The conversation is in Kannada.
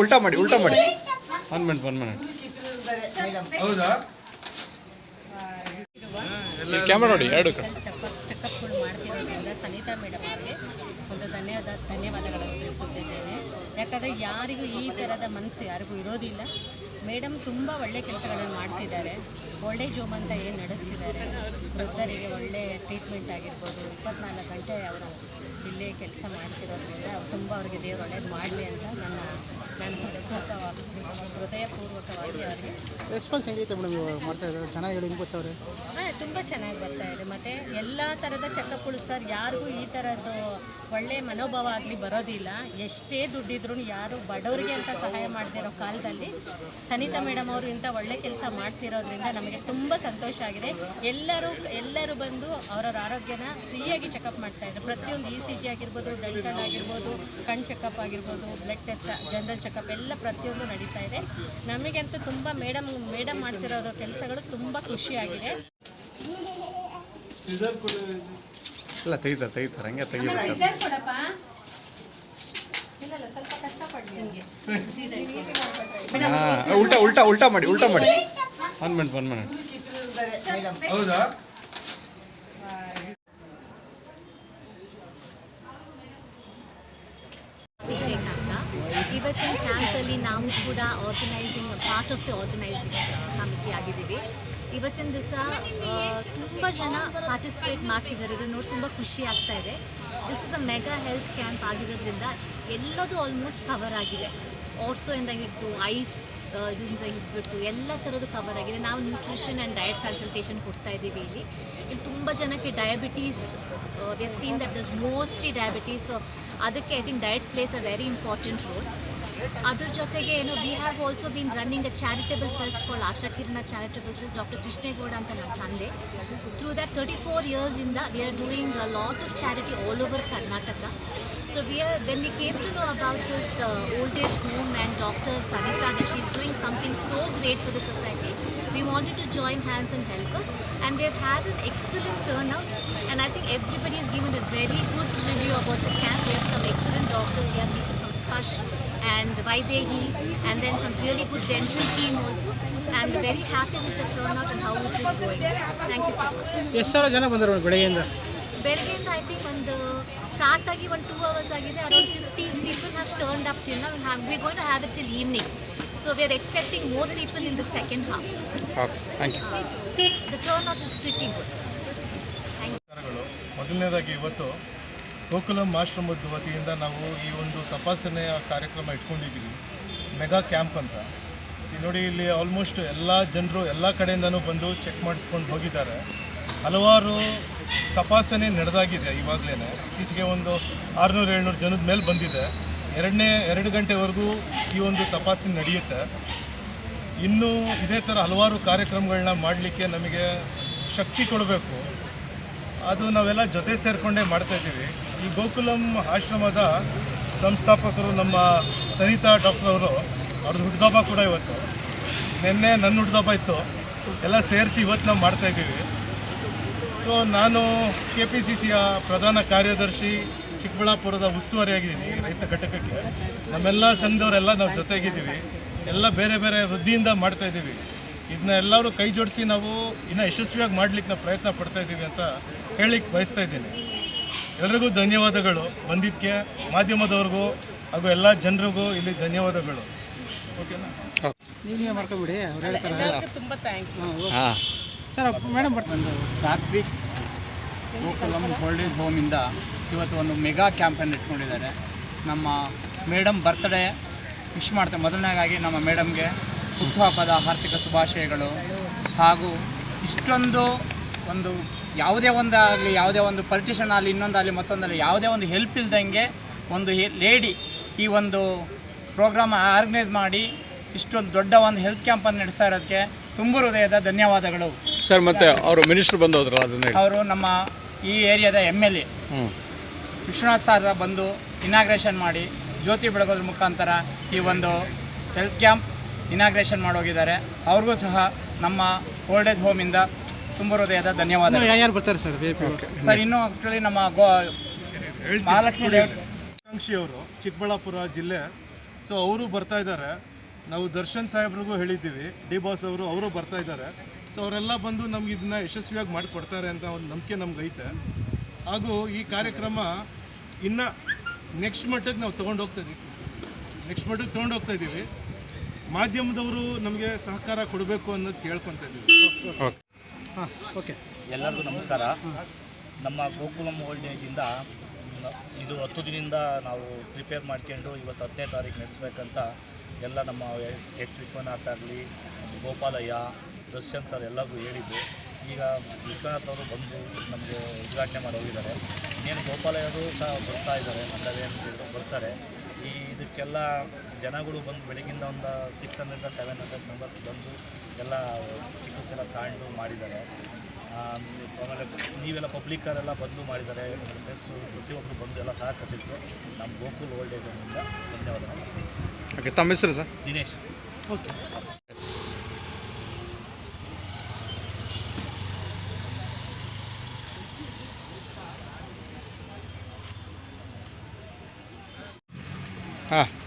ಉಲ್ಟಾ ಉಲ್ಟಾ ಉಲ್ಟಾ ಮಾಡಿ ಉಲ್ಟಾ ಮಾಡಿ. ಒನ್ ಮಿನಿಟ್ ಒನ್ ಮಿನಿಟ್ ಹೌದಾ? ಕ್ಯಾಮ್ರಾ ನೋಡಿ ಎರಡು ಕಡೆ. ಚೆಕಪ್ ಚೆಕಪ್ಗಳು ಮಾಡ್ತಿರೋದ್ರಿಂದ ಸನಿತಾ ಮೇಡಮ್ ಅವರಿಗೆ ಒಂದು ಧನ್ಯವಾದ ಧನ್ಯವಾದಗಳನ್ನು ತಿಳಿಸುತ್ತಿದ್ದೇನೆ. ಯಾಕಂದರೆ ಯಾರಿಗೂ ಈ ತರದ ಮನಸ್ಸು ಯಾರಿಗೂ ಇರೋದಿಲ್ಲ. ಮೇಡಮ್ ತುಂಬ ಒಳ್ಳೆ ಕೆಲಸಗಳನ್ನು ಮಾಡ್ತಿದ್ದಾರೆ. ಒಳ್ಳೆ ಜೋಮ್ ಅಂತ ಏನು ನಡೆಸ್ತಿದ್ದಾರೆ? ವೃದ್ಧರಿಗೆ ಒಳ್ಳೆ ಟ್ರೀಟ್ಮೆಂಟ್ ಆಗಿರ್ಬೋದು, ಇಪ್ಪತ್ನಾಲ್ಕು ಗಂಟೆ ಅವರು ಇಲ್ಲೇ ಕೆಲಸ ಮಾಡ್ತಿರೋದ್ರಿಂದ ತುಂಬ ಅವರಿಗೆ ದೇವರು ಒಳ್ಳೇದು ಮಾಡಲಿ ಅಂತ ನನ್ನ ನಾನು ಹೃದಯಪೂರ್ವಕವಾಗಿ ರೆಸ್ಪಾನ್ಸ್ ಹೆಂಗೈತೆ ಮೇಡಮ್ ಇವಾಗ ಮಾಡ್ತಾ ಇದ್ದಾರೆ? ಚೆನ್ನಾಗಿ ಹೇಳಿ ಗೊತ್ತವ್ರೆ? ಹಾಂ ತುಂಬ ಚೆನ್ನಾಗಿ ಬರ್ತಾ ಇದೆ. ಮತ್ತು ಎಲ್ಲ ಥರದ ಚೆಕಪ್ಗಳು ಸರ್ ಯಾರಿಗೂ ಈ ಥರದ್ದು ಒಳ್ಳೆ ಮನೋಭಾವ ಆಗಲಿ ಬರೋದಿಲ್ಲ. ಎಷ್ಟೇ ದುಡ್ಡಿದ್ರೂ ಯಾರು ಬಡವರಿಗೆ ಅಂತ ಸಹಾಯ ಮಾಡ್ತಿರೋ ಕಾಲದಲ್ಲಿ ಸನಿತಾ ಮೇಡಮ್ ಅವರು ಇಂಥ ಒಳ್ಳೆ ಕೆಲಸ ಮಾಡ್ತಿರೋದ್ರಿಂದ ನಮಗೆ ತುಂಬ ಸಂತೋಷ ಆಗಿದೆ. ಎಲ್ಲರೂ ಎಲ್ಲರೂ ಬಂದು ಅವರವ್ರ ಆರೋಗ್ಯನ ಫ್ರೀಯಾಗಿ ಚೆಕಪ್ ಮಾಡ್ತಾ ಇದ್ದಾರೆ ಪ್ರತಿಯೊಂದು ಇ ಸಿ ಜಿ ಆಗಿರ್ಬೋದು ಡೆಂಟಲ್ ಆಗಿರ್ಬೋದು ಕಣ್ ಚೆಕಪ್ ಆಗಿರ್ಬೋದು ಬ್ಲಡ್ ಟೆಸ್ಟ್ ಜನರಲ್ ಚೆಕಪ್ ಎಲ್ಲ ಪ್ರತಿಯೊಂದು ನಡೀತಾ ಇದೆ. ನಮಗಂತೂ ತುಂಬ ಮೇಡಮ್ ಮೇಡಮ್ ಮಾಡ್ತಿರೋ ಕೆಲಸಗಳು ತುಂಬ ಖುಷಿಯಾಗಿದೆ. ಇಲ್ಲ ತೆಗಿತಾರೆ ತೆಗಿತಾರೆ. ಹಂಗೆ ತೆಗಿಬೇಕು ಕೊಡಪ್ಪ. ಹಾಂ ಉಲ್ಟಾ ಉಲ್ಟಾ ಉಲ್ಟಾ ಮಾಡಿ ಉಲ್ಟಾ ಮಾಡಿ. ಒನ್ ಮಿನಿಟ್ ಒನ್ ಮಿನಿಟ್ ಹೌದಾ ಅಭಿಷೇಕ್ ಅಂತ ಇವತ್ತಿನ ಕ್ಯಾಂಪಲ್ಲಿ ನಾವು ಕೂಡ organising part of the organising committee ಆಗಿದ್ದೀವಿ. ಇವತ್ತಿನ ದಿವಸ ತುಂಬ ಜನ ಪಾರ್ಟಿಸಿಪೇಟ್ ಮಾಡ್ತಿದ್ದಾರೆ. ಇದು ನೋಡಿ ತುಂಬ ಖುಷಿ ಆಗ್ತಾ ಇದೆ. This is a mega health camp ಆಗಿರೋದ್ರಿಂದ ಎಲ್ಲದೂ ಆಲ್ಮೋಸ್ಟ್ ಕವರ್ ಆಗಿದೆ. ಆರ್ಥೋಯಿಂದ ಹಿಡಿದು ಐಸ್ ಇದರಿಂದ ಹಿಡ್ಬಿಟ್ಟು ಎಲ್ಲ ಥರದ್ದು ಕವರ್ ಆಗಿದೆ. ನಾವು ನ್ಯೂಟ್ರಿಷನ್ ಆ್ಯಂಡ್ ಡಯಟ್ ಕನ್ಸಲ್ಟೇಷನ್ ಕೊಡ್ತಾ ಇದ್ದೀವಿ ಇಲ್ಲಿ. ಇಲ್ಲಿ ತುಂಬ ಜನಕ್ಕೆ diabetes we have seen that thus mostly diabetes so ಅದಕ್ಕೆ I think diet plays a very important role ಅದ್ರ ಜೊತೆಗೆ ಏನು we have also been running a charitable trust call Asha Kirana charitable trust doctor Krishnegowda ಅಂತ ನನ್ನ ತಂದೆ through that thirty four ಇಯರ್ಸಿಂದ we are doing a lot of charity all over Karnataka so we are when we came to know about this old age home and doctor Sanita that she is doing something so great for the society we wanted to join hands and help her and we have had an excellent turnout and I think everybody has given a very good review about the camp. We have some excellent doctors, we have people from Spash and Vaidehi and then some really good dental team also. And very happy with the turnout and how it is going. Thank you so much. ಎಷ್ಟು ಸಾವಿರ ಜನ ಬಂದರು ಮೇಡಮ್ ಬೆಳಗ್ಗೆಯಿಂದ? ಬೆಳಗ್ಗೆಯಿಂದ ಐ ಥಿಂಕ್ ಒಂದು ಸ್ಟಾರ್ಟ್ ಆಗಿ ಒಂದು ಟೂ ಅವರ್ಸ್ ಆಗಿದೆ around fifteen people have turned up till ನಾವು have we going to have it till evening so we are expecting more people in the second half okay thank you the turn out is pretty good ನಮಸ್ಕಾರಗಳು ಮೊದಲನೇದಾಗಿ ಇವತ್ತು ಗೋಕುಲಂ ಆಶ್ರಮದ ವತಿಯಿಂದ ನಾವು ಈ ಒಂದು ತಪಾಸಣೆಯ ಕಾರ್ಯಕ್ರಮ ಇಟ್ಕೊಂಡಿದ್ದೀವಿ. ಮೆಗಾ ಕ್ಯಾಂಪ್ ಅಂತ. ನೋಡಿ, ಇಲ್ಲಿ ಆಲ್ಮೋಸ್ಟ್ ಎಲ್ಲ ಜನರು ಎಲ್ಲ ಕಡೆಯಿಂದನೂ ಬಂದು ಚೆಕ್ ಮಾಡಿಸ್ಕೊಂಡು ಹೋಗಿದ್ದಾರೆ. ಹಲವಾರು ತಪಾಸಣೆ ನಡೆದಾಗಿದೆ ಇವಾಗಲೇ ಇತ್ತೀಚೆಗೆ ಒಂದು ಆರುನೂರು ಏಳ್ನೂರು ಜನದ ಮೇಲೆ ಬಂದಿದೆ. ಎರಡನೇ, ಎರಡು ಗಂಟೆವರೆಗೂ ಈ ಒಂದು ತಪಾಸಣೆ ನಡೆಯುತ್ತೆ. ಇನ್ನೂ ಇದೇ ಥರ ಹಲವಾರು ಕಾರ್ಯಕ್ರಮಗಳನ್ನ ಮಾಡಲಿಕ್ಕೆ ನಮಗೆ ಶಕ್ತಿ ಕೊಡಬೇಕು. ಅದು ನಾವೆಲ್ಲ ಜೊತೆ ಸೇರಿಕೊಂಡೇ ಮಾಡ್ತಾ ಇದ್ದೀವಿ. ಈ ಗೋಕುಲಂ ಆಶ್ರಮದ ಸಂಸ್ಥಾಪಕರು ನಮ್ಮ ಸರಿತಾ ಡಾಕ್ಟರ್ ಅವರು, ಅವ್ರದ್ದು ಹುಡ್ದಬ್ಬ ಕೂಡ ಇವತ್ತು. ನಿನ್ನೆ ನನ್ನ ಹುಡ್ದಬ್ಬ ಇತ್ತು. ಎಲ್ಲ ಸೇರಿಸಿ ಇವತ್ತು ನಾವು ಮಾಡ್ತಾ ಇದ್ದೀವಿ. ಸೊ ನಾನು ಕೆ ಪಿ ಸಿ ಸಿಯ ಪ್ರಧಾನ ಕಾರ್ಯದರ್ಶಿ, ಚಿಕ್ಕಬಳ್ಳಾಪುರದ ಉಸ್ತುವಾರಿಯಾಗಿದ್ದೀನಿ ರೈತ ಘಟಕಕ್ಕೆ. ನಮ್ಮೆಲ್ಲ ಸಂಘದವರೆಲ್ಲ ನಾವು ಜೊತೆಗಿದ್ದೀವಿ. ಎಲ್ಲ ಬೇರೆ ಬೇರೆ ವೃದ್ಧಿಯಿಂದ ಮಾಡ್ತಾ ಇದ್ದೀವಿ. ಇದನ್ನ ಎಲ್ಲರೂ ಕೈ ಜೋಡಿಸಿ ನಾವು ಇನ್ನೂ ಯಶಸ್ವಿಯಾಗಿ ಮಾಡ್ಲಿಕ್ಕೆ ನಾವು ಪ್ರಯತ್ನ ಪಡ್ತಾ ಇದ್ದೀವಿ ಅಂತ ಹೇಳಲಿಕ್ಕೆ ಬಯಸ್ತಾ ಇದ್ದೀನಿ. ಎಲ್ರಿಗೂ ಧನ್ಯವಾದಗಳು. ಬಂದಿದ್ದಕ್ಕೆ ಮಾಧ್ಯಮದವ್ರಿಗೂ ಹಾಗೂ ಎಲ್ಲ ಜನರಿಗೂ ಇಲ್ಲಿ ಧನ್ಯವಾದಗಳು. ಓಕೆನಾ? ನೀವೇ ಮಾಡ್ಕೊಬಿಡಿ ಅವ್ರು ಹೇಳ್ತಾರೆ ತುಂಬ ಥ್ಯಾಂಕ್ಸ್ ಹಾಂ ಸರ್ ಮೇಡಮ್ ಬರ್ತಾರೆ. ಸಾತ್ವಿಕ್ ಗೋಕುಲಂ ಓಲ್ಡ್ ಏಜ್ ಹೋಮಿಂದ ಇವತ್ತು ಒಂದು ಮೆಗಾ ಕ್ಯಾಂಪೇನ್ ಇಟ್ಕೊಂಡಿದ್ದಾರೆ. ನಮ್ಮ ಮೇಡಮ್ ಬರ್ತ್ಡೇ ವಿಶ್ ಮಾಡ್ತೇವೆ ಮೊದಲನೇದಾಗಿ ನಮ್ಮ ಮೇಡಮ್ಗೆ ಹುಟ್ಟುಹಬ್ಬದ ಆರ್ಥಿಕ ಶುಭಾಶಯಗಳು ಹಾಗೂ ಇಷ್ಟೊಂದು ಒಂದು ಯಾವುದೇ ಒಂದಾಗಲಿ ಯಾವುದೇ ಒಂದು ಪರ್ಟಿಷನ್ ಆಗಲಿ ಇನ್ನೊಂದಾಗಲಿ ಮತ್ತೊಂದಾಗಲಿ ಯಾವುದೇ ಒಂದು ಹೆಲ್ಪ್ ಇಲ್ದಂಗೆ ಒಂದು ಲೇಡಿ ಈ ಒಂದು ಪ್ರೋಗ್ರಾಮ್ ಆರ್ಗನೈಸ್ ಮಾಡಿ ಇಷ್ಟೊಂದು ದೊಡ್ಡ ಒಂದು ಹೆಲ್ತ್ ಕ್ಯಾಂಪನ್ನು ನಡೆಸ್ತಾ ಇರೋದಕ್ಕೆ ತುಂಬ ಹೃದಯದ ಧನ್ಯವಾದಗಳು. ಸರ್ ಮತ್ತೆ ಅವರು ಮಿನಿಸ್ಟರ್ ಬಂದು ಅವರು ನಮ್ಮ ಈ ಏರಿಯಾದ M L A Vishwanath sir ಬಂದು ಇನಾಗ್ರೇಷನ್ ಮಾಡಿ ಜ್ಯೋತಿ ಬೆಳಗೋದ್ರ ಮುಖಾಂತರ ಈ ಒಂದು ಹೆಲ್ತ್ ಕ್ಯಾಂಪ್ ಇನಾಗ್ರೇಷನ್ ಮಾಡೋಗಿದ್ದಾರೆ ಅವ್ರಿಗೂ ಸಹ ನಮ್ಮ ಓಲ್ಡ್ ಏಜ್ ಹೋಮಿಂದ ತುಂಬ ಹೃದಯದ ಧನ್ಯವಾದಗಳು. ಯಾರು ಬರ್ತಾರೆ ಸರ್ ಸರ್ ಇನ್ನು ಆಕ್ಚುಲಿ ನಮ್ಮ ಗೋ ಮಹಾಲಕ್ಷ್ಮಿ ಆಕಾಂಕ್ಷಿ ಅವರು ಚಿಕ್ಕಬಳ್ಳಾಪುರ ಜಿಲ್ಲೆ. ಸೊ ಅವರು ಬರ್ತಾ ಇದ್ದಾರೆ. ನಾವು ದರ್ಶನ್ ಸಾಹೇಬ್ರಿಗೂ ಹೇಳಿದ್ದೀವಿ ಡಿ ಬಾಸ್ ಅವರು ಅವರು ಬರ್ತಾ ಇದ್ದಾರೆ. ಸೊ ಅವರೆಲ್ಲ ಬಂದು ನಮ್ಗೆ ಇದನ್ನ ಯಶಸ್ವಿಯಾಗಿ ಮಾಡಿಕೊಡ್ತಾರೆ ಅಂತ ಒಂದು ನಂಬಿಕೆ ನಮ್ಗೆ ಐತೆ ಹಾಗೂ ಈ ಕಾರ್ಯಕ್ರಮ ಇನ್ನು ನೆಕ್ಸ್ಟ್ ಮಟ್ಟಕ್ಕೆ ನಾವು ತೊಗೊಂಡು ಹೋಗ್ತಾ ಇದ್ದೀವಿ ನೆಕ್ಸ್ಟ್ ಮಟ್ಟಕ್ಕೆ ತೊಗೊಂಡು ಹೋಗ್ತಾ ಇದ್ದೀವಿ ಮಾಧ್ಯಮದವರು ನಮಗೆ ಸಹಕಾರ ಕೊಡಬೇಕು ಅನ್ನೋದು ಕೇಳ್ಕೊತಾ ಇದ್ದೀವಿ ಓಕೆ ಎಲ್ಲರಿಗೂ ನಮಸ್ಕಾರ. ನಮ್ಮ ಗೋಕುಲಂ ಓಲ್ಡ್ ಇದು ಹತ್ತು ದಿನದಿಂದ ನಾವು ಪ್ರಿಪೇರ್ ಮಾಡ್ಕೊಂಡು ಇವತ್ತು ಹತ್ತನೇ ತಾರೀಕು ನಡೆಸ್ಬೇಕಂತ ಎಲ್ಲ ನಮ್ಮ ಎಚ್ ವಿಶ್ವನಾಥ್ ಆಗಲಿ, ಗೋಪಾಲಯ್ಯ, ದರ್ಶನ್ ಸರ್ ಎಲ್ಲರಿಗೂ ಹೇಳಿದ್ದು. ಈಗ ವಿಶ್ವನಾಥ್ ಅವರು ಬಂದು ನಮಗೆ ಉದ್ಘಾಟನೆ ಮಾಡಿ ಹೋಗಿದ್ದಾರೆ. ಇನ್ನೇನು ಗೋಪಾಲಯ್ಯರು ಸಹ ಬರ್ತಾ ಇದ್ದಾರೆ ಮಂಡಳಿಯನ್ನು ಬರ್ತಾರೆ. ಇದಕ್ಕೆಲ್ಲ ಜನಗಳು ಬಂದು ಬೆಳಗಿಂದ ಒಂದು six hundred seven hundred members ಬಂದು ಎಲ್ಲ ಚಿಕಿತ್ಸೆ ಎಲ್ಲ ತಾಂಡು ಮಾಡಿದ್ದಾರೆ. ಆಮ್, ಆಮೇಲೆ ನೀವೆಲ್ಲ ಪಬ್ಲಿಕ್ಕರೆಲ್ಲ ಬಂದು ಮಾಡಿದ್ದಾರೆ. ಪ್ಲಸ್ ಪ್ರತಿಯೊಬ್ಬರು ಬಂದು ಎಲ್ಲ ಸಹಕರಿಸಿದ್ರು ನಮ್ಮ ಗೋಕುಲ್ ಓಲ್ಡ್ ಏಜ್ ಧನ್ಯವಾದಗಳು. ಓಕೆ ತಮ್ಮ ಹೆಸರು ಸರ್? ದಿನೇಶ್. ಓಕೆ ಹಾಂ